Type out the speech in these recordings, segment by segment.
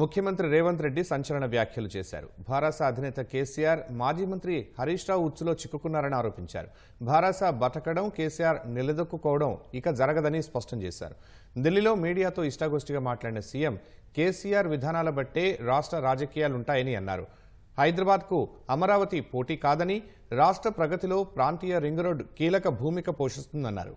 ముఖ్యమంత్రి రేవంత్ రెడ్డి సంచలన వ్యాఖ్యలు చేశారు. భారాస అధినేత కేసీఆర్ మాజీ మంత్రి హరీష్ రావు ఉచ్చులో చిక్కుకున్నారని ఆరోపించారు. భారాస బతకడం కేసీఆర్ నిలదొక్కుకోవడం ఇక జరగదని స్పష్టం చేశారు. ఢిల్లీలో మీడియాతో ఇష్టాగోష్ఠిగా మాట్లాడిన సీఎం కేసీఆర్ విధానాల బట్టే రాష్ట్ర రాజకీయాలుంటాయని అన్నారు. హైదరాబాద్కు అమరావతి పోటీ కాదని రాష్ట్ర ప్రగతిలో ప్రాంతీయ రింగ్ రోడ్ కీలక భూమిక పోషిస్తుందన్నారు.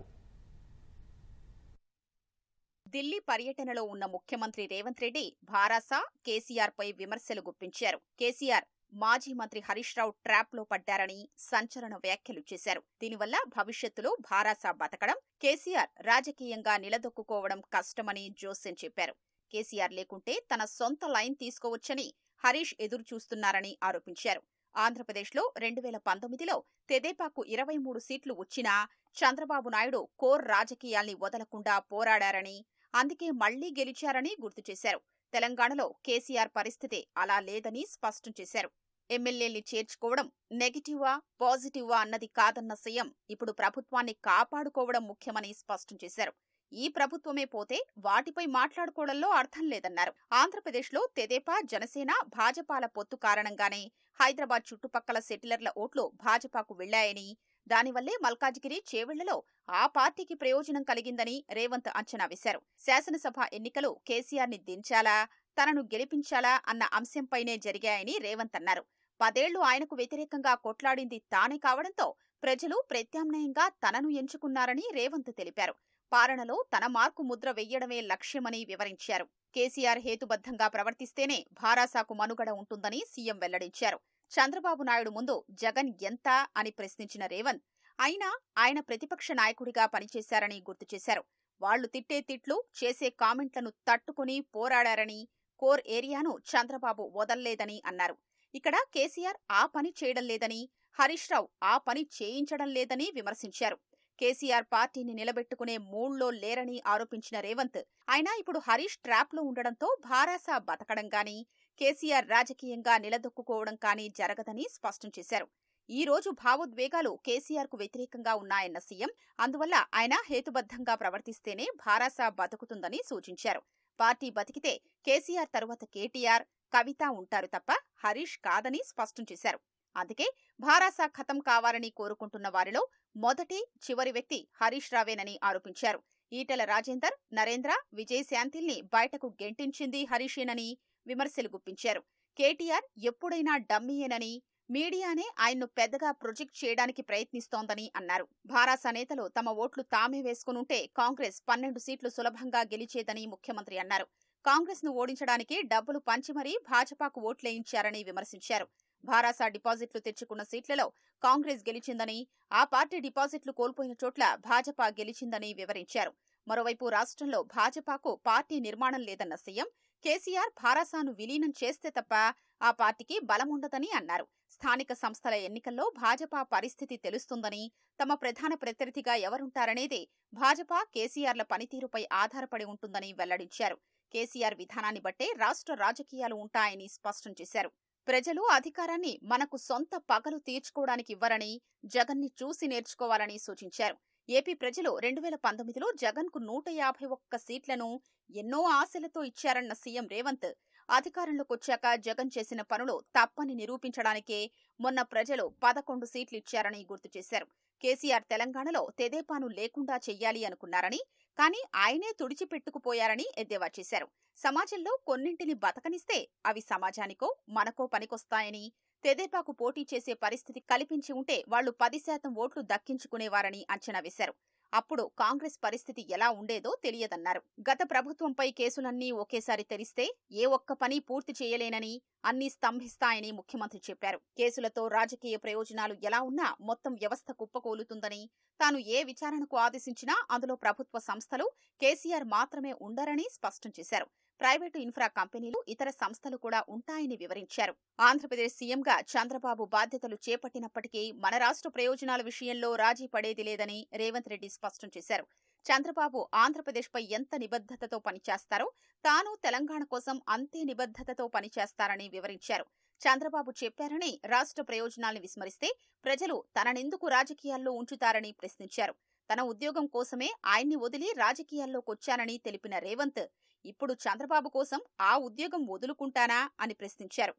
ఢిల్లీ పర్యటనలో ఉన్న ముఖ్యమంత్రి రేవంత్ రెడ్డి భారాస కేసీఆర్ పై విమర్శలు గుప్పించారు. కేసీఆర్ మాజీ మంత్రి హరీష్ రావు ట్రాప్లో పడ్డారని సంచలన వ్యాఖ్యలు చేశారు. దీనివల్ల భవిష్యత్తులో భారాస బతకడం కేసీఆర్ రాజకీయంగా నిలదొక్కుకోవడం కష్టమని జోసెన్ చెప్పారు. కేసీఆర్ లేకుంటే తన సొంత లైన్ తీసుకోవచ్చని హరీష్ ఎదురు చూస్తున్నారని ఆరోపించారు. ఆంధ్రప్రదేశ్లో రెండు వేల పంతొమ్మిదిలో తెదేపాకు ఇరవై మూడు సీట్లు వచ్చినా చంద్రబాబు నాయుడు కోర్ రాజకీయాల్ని వదలకుండా పోరాడారని అందుకే మళ్ళీ గెలిచారని గుర్తు చేశారు. తెలంగాణలో కేసీఆర్ పరిస్థితి అలా లేదని స్పష్టం చేశారు. ఎమ్మెల్యేల్ని చేర్చుకోవడం నెగిటివా పాజిటివా అన్నది కాదన్న సీఎం ఇప్పుడు ప్రభుత్వాన్ని కాపాడుకోవడం ముఖ్యమని స్పష్టం చేశారు. ఈ ప్రభుత్వమే పోతే వాటిపై మాట్లాడుకోవడంలో అర్థం లేదన్నారు. ఆంధ్రప్రదేశ్లో తెదేపా జనసేన భాజపాల పొత్తు కారణంగానే హైదరాబాద్ చుట్టుపక్కల సెటిలర్ల ఓట్లు భాజపాకు వెళ్ళాయని దానివల్లే మల్కాజిగిరి చేవెళ్ళలో ఆ పార్టీకి ప్రయోజనం కలిగిందని రేవంత్ అంచనా వేశారు. శాసనసభ ఎన్నికలు కేసీఆర్ని దించాలా తనను గెలిపించాలా అన్న అంశంపైనే జరిగాయని రేవంత్ అన్నారు. పదేళ్ళు ఆయనకు వ్యతిరేకంగా కొట్లాడింది తానే కావడంతో ప్రజలు ప్రత్యామ్నాయంగా తనను ఎంచుకున్నారని రేవంత్ తెలిపారు. పాలనలో తన మార్కు ముద్ర వెయ్యడమే లక్ష్యమని వివరించారు. కేసీఆర్ హేతుబద్ధంగా ప్రవర్తిస్తేనే భారాసాకు మనుగడ ఉంటుందని సీఎం వెల్లడించారు. చంద్రబాబు నాయుడు ముందు జగన్ ఎంత అని ప్రశ్నించిన రేవంత్ అయినా ఆయన ప్రతిపక్ష నాయకుడిగా పనిచేశారని గుర్తు చేశారు. వాళ్ళు తిట్టే తిట్లు చేసే కామెంట్లను తట్టుకుని పోరాడారని కోర్ ఏరియాను చంద్రబాబు వదల్లేదని అన్నారు. ఇక్కడ కేసీఆర్ ఆ పని చేయడం లేదని హరీష్ రావు ఆ పని చేయించడం లేదని విమర్శించారు. కేసీఆర్ పార్టీని నిలబెట్టుకునే మూడ్లో లేరని ఆరోపించిన రేవంత్ అయినా ఇప్పుడు హరీష్ ట్రాప్లో ఉండడంతో భారాస బతకడం గాని కేసీఆర్ రాజకీయంగా నిలదొక్కుకోవడం కానీ జరగదని స్పష్టం చేశారు. ఈ రోజు భావోద్వేగాలు కేసీఆర్కు వ్యతిరేకంగా ఉన్నాయన్న సీఎం అందువల్ల ఆయన హేతుబద్ధంగా ప్రవర్తిస్తేనే భారాస బతుకుతుందని సూచించారు. పార్టీ బతికితే కేసీఆర్ తరువాత కేటీఆర్ కవిత ఉంటారు తప్ప హరీష్ కాదని స్పష్టం చేశారు. అందుకే భారాస ఖతం కావాలని కోరుకుంటున్న వారిలో మొదటి చివరి వ్యక్తి హరీష్ రావేనని ఆరోపించారు. ఈటల రాజేందర్ నరేంద్ర విజయశాంతిల్ని బయటకు గెంటించింది హరీషేనని విమర్శలు గుప్పించారు. కేటీఆర్ ఎప్పుడైనా డమ్మీయేనని మీడియానే ఆయన్ను పెద్దగా ప్రొజెక్ట్ చేయడానికి ప్రయత్నిస్తోందని అన్నారు. భారాస నేతలు తమ ఓట్లు తామే వేసుకునుంటే కాంగ్రెస్ పన్నెండు సీట్లు సులభంగా గెలిచేదని ముఖ్యమంత్రి అన్నారు. కాంగ్రెస్ను ఓడించడానికి డబ్బులు పంచి మరీ భాజపాకు ఓట్లేయించారని విమర్శించారు. భారాస డిపాజిట్లు తెచ్చుకున్న సీట్లలో కాంగ్రెస్ గెలిచిందని ఆ పార్టీ డిపాజిట్లు కోల్పోయిన చోట్ల భాజపా గెలిచిందని వివరించారు. మరోవైపు రాష్ట్రంలో భాజపాకు పార్టీ నిర్మాణం లేదన్న సీఎం కేసీఆర్ భారాసాను విలీనం చేస్తే తప్ప ఆ పార్టీకి బలముండదని అన్నారు. స్థానిక సంస్థల ఎన్నికల్లో భాజపా పరిస్థితి తెలుస్తుందని తమ ప్రధాన ప్రత్యర్థిగా ఎవరుంటారనేదే భాజపా కేసీఆర్ల పనితీరుపై ఆధారపడి ఉంటుందని వెల్లడించారు. కేసీఆర్ విధానాన్ని బట్టే రాష్ట్ర రాజకీయాలు ఉంటాయని స్పష్టం చేశారు. ప్రజలు అధికారాన్ని మనకు సొంత పగలు తీర్చుకోవడానికి ఇవ్వరని జగన్ని చూసి నేర్చుకోవాలని సూచించారు. ఏపీ ప్రజలు రెండు వేల పంతొమ్మిదిలో జగన్కు నూట యాభై ఒక్క సీట్లను ఎన్నో ఆశలతో ఇచ్చారన్న సీఎం రేవంత్. అధికారంలోకి వచ్చాక జగన్ చేసిన పనులు తప్పని నిరూపించడానికే మొన్న ప్రజలు పదకొండు సీట్లు ఇచ్చారని గుర్తు చేశారు. కేసీఆర్ తెలంగాణలో తెదేపాను లేకుండా చెయ్యాలి అనుకున్నారని కానీ ఆయనే తుడిచిపెట్టుకుపోయారని ఎద్దేవా చేశారు. సమాజంలో కొన్నింటిని బతకనిస్తే అవి సమాజానికో మనకో పనికొస్తాయని తెదేపాకు పోటీ చేసే పరిస్థితి కల్పించి ఉంటే వాళ్ళు పది శాతం ఓట్లు దక్కించుకునేవారని అంచనా వేశారు. అప్పుడు కాంగ్రెస్ పరిస్థితి ఎలా ఉండేదో తెలియదన్నారు. గత ప్రభుత్వంపై కేసులన్నీ ఒకేసారి తెరిస్తే ఏ ఒక్క పని పూర్తి చేయలేనని అన్ని స్తంభిస్తాయని ముఖ్యమంత్రి చెప్పారు. కేసులతో రాజకీయ ప్రయోజనాలు ఎలా ఉన్నా మొత్తం వ్యవస్థ కుప్పకూలుతుందని తాను ఏ విచారణకు ఆదేశించినా అందులో ప్రభుత్వ సంస్థలు కేసీఆర్ మాత్రమే ఉండరని స్పష్టం చేశారు. ప్రైవేటు ఇన్ఫ్రా కంపెనీలు ఇతర సంస్థలు కూడా ఉంటాయని వివరించారు. ఆంధ్రప్రదేశ్ సీఎంగా చంద్రబాబు బాధ్యతలు చేపట్టినప్పటికీ మన రాష్ట్ర ప్రయోజనాల విషయంలో రాజీ పడేది లేదని రేవంత్ రెడ్డి స్పష్టం చేశారు. చంద్రబాబు ఆంధ్రప్రదేశ్పై ఎంత నిబద్ధతతో పనిచేస్తారో తాను తెలంగాణ కోసం అంతే నిబద్ధతతో పనిచేస్తారని వివరించారు. చంద్రబాబు చెప్పారని రాష్ట్ర ప్రయోజనాల్ని విస్మరిస్తే ప్రజలు తననెందుకు రాజకీయాల్లో ఉంచుతారని ప్రశ్నించారు. తన ఉద్యోగం కోసమే ఆయన్ని వదిలి రాజకీయాల్లోకొచ్చానని తెలిపిన రేవంత్ ఇప్పుడు చంద్రబాబు కోసం ఆ ఉద్యోగం వదులుకుంటానా అని ప్రశ్నించారు.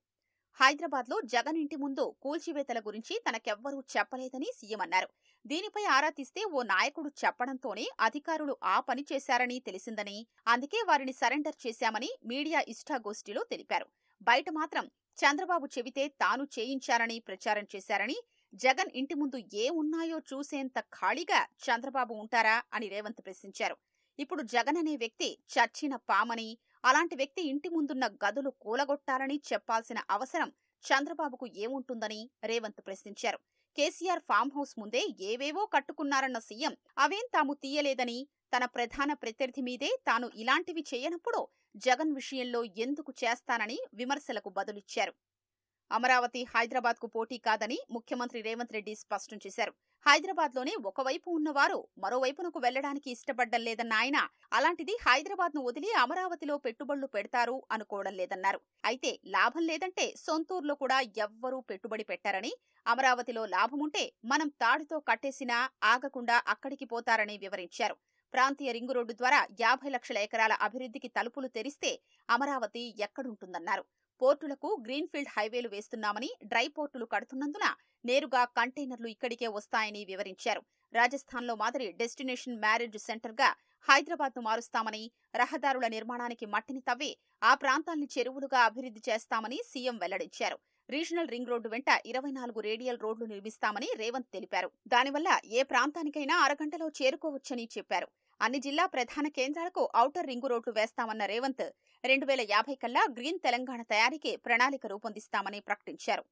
హైదరాబాద్లో జగన్ ఇంటి ముందు కూల్చివేతల గురించి తనకెవ్వరూ చెప్పలేదని సీఎం అన్నారు. దీనిపై ఆరా తీస్తే ఓ నాయకుడు చెప్పడంతోనే అధికారులు ఆ పని చేశారని తెలిసిందని అందుకే వారిని సరెండర్ చేశామని మీడియా ఇష్టాగోష్ఠిలో తెలిపారు. బయట మాత్రం చంద్రబాబు చెబితే తాను చేయించారని ప్రచారం చేశారని జగన్ ఇంటి ముందు ఏ ఉన్నాయో చూసేంత ఖాళీగా చంద్రబాబు ఉంటారా అని రేవంత్ ప్రశ్నించారు. ఇప్పుడు జగన్ అనే వ్యక్తి చచ్చిన పామని అలాంటి వ్యక్తి ఇంటి ముందున్న గదులు కూలగొట్టాలని చెప్పాల్సిన అవసరం చంద్రబాబుకు ఏముంటుందని రేవంత్ ప్రశ్నించారు. కేసీఆర్ ఫామ్ హౌస్ ముందే ఏవేవో కట్టుకున్నారన్న సీఎం అవేం తాము తీయలేదని తన ప్రధాన ప్రత్యర్థి మీదే తాను ఇలాంటివి చేయనప్పుడు జగన్ విషయంలో ఎందుకు చేస్తానని విమర్శలకు బదులిచ్చారు. అమరావతి హైదరాబాద్కు పోటీ కాదని ముఖ్యమంత్రి రేవంత్ రెడ్డి స్పష్టం చేశారు. హైదరాబాద్లోనే ఒకవైపు ఉన్నవారు మరోవైపునకు వెళ్ళడానికి ఇష్టపడ్డం లేదన్న ఆయన అలాంటిది హైదరాబాద్ను వదిలి అమరావతిలో పెట్టుబడులు పెడతారు అనుకోవడం లేదన్నారు. అయితే లాభం లేదంటే సొంతూరులో కూడా ఎవ్వరూ పెట్టుబడి పెట్టారని అమరావతిలో లాభముంటే మనం తాడుతో కట్టేసినా ఆగకుండా అక్కడికి పోతారని వివరించారు. ప్రాంతీయ రింగు రోడ్డు ద్వారా యాభై లక్షల ఎకరాల అభివృద్ధికి తలుపులు తెరిస్తే అమరావతి ఎక్కడుంటుందన్నారు. పోర్టులకు గ్రీన్ఫీల్డ్ హైవేలు వేస్తున్నామని డ్రై పోర్టులు కడుతున్నందున నేరుగా కంటైనర్లు ఇక్కడికే వస్తాయని వివరించారు. రాజస్థాన్లో మాదిరి డెస్టినేషన్ మ్యారేజ్ సెంటర్గా హైదరాబాద్ను మారుస్తామని రహదారుల నిర్మాణానికి మట్టిని తవ్వి ఆ ప్రాంతాల్ని చెరువులుగా అభివృద్ధి చేస్తామని సీఎం వెల్లడించారు. రీజనల్ రింగ్ రోడ్డు వెంట ఇరవై నాలుగు రేడియల్ రోడ్లు నిర్మిస్తామని రేవంత్ తెలిపారు. దానివల్ల ఏ ప్రాంతానికైనా అరగంటలో చేరుకోవచ్చని చెప్పారు. అన్ని జిల్లా ప్రధాన కేంద్రాలకు ఔటర్ రింగు రోడ్లు వేస్తామన్న రేవంత్ రెండు వేల యాభై కల్లా గ్రీన్ తెలంగాణ తయారీకి ప్రణాళిక రూపొందిస్తామని ప్రకటించారు.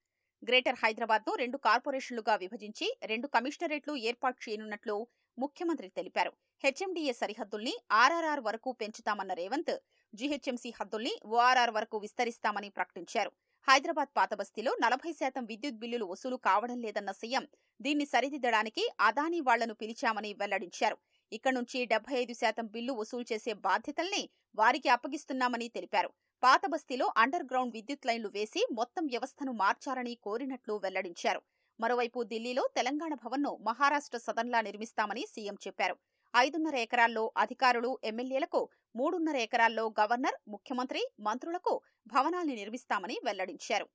గ్రేటర్ హైదరాబాద్ను రెండు కార్పొరేషన్లుగా విభజించి రెండు కమిషనరేట్లు ఏర్పాటు చేయనున్నట్లు ముఖ్యమంత్రి తెలిపారు. హెచ్ఎండిఏ సరిహద్దుల్ని ఆర్ఆర్ఆర్ వరకు పెంచుతామన్న రేవంత్ జీహెచ్ఎంసీ హద్దుల్ని ఓఆర్ఆర్ వరకు విస్తరిస్తామని ప్రకటించారు. హైదరాబాద్ పాతబస్తీలో నలభై శాతం విద్యుత్ బిల్లులు వసూలు కావడం లేదన్న సీఎం దీన్ని సరిదిద్దడానికి అదానీ వాళ్ళను పిలిచామని వెల్లడించారు. ఇక్కడ నుంచి డెబ్బై ఐదు శాతం బిల్లు వసూలు చేసే బాధ్యతల్ని వారికి అప్పగిస్తున్నామని తెలిపారు. పాత బస్తీలో అండర్ గ్రౌండ్ విద్యుత్ లైన్లు వేసి మొత్తం వ్యవస్థను మార్చాలని కోరినట్లు వెల్లడించారు. మరోవైపు ఢిల్లీలో తెలంగాణ భవన్ను మహారాష్ట్ర సదన్లా నిర్మిస్తామని సీఎం చెప్పారు. ఐదున్నర ఎకరాల్లో అధికారులు ఎమ్మెల్యేలకు మూడున్నర ఎకరాల్లో గవర్నర్ ముఖ్యమంత్రి మంత్రులకు భవనాల్ని నిర్మిస్తామని వెల్లడించారు.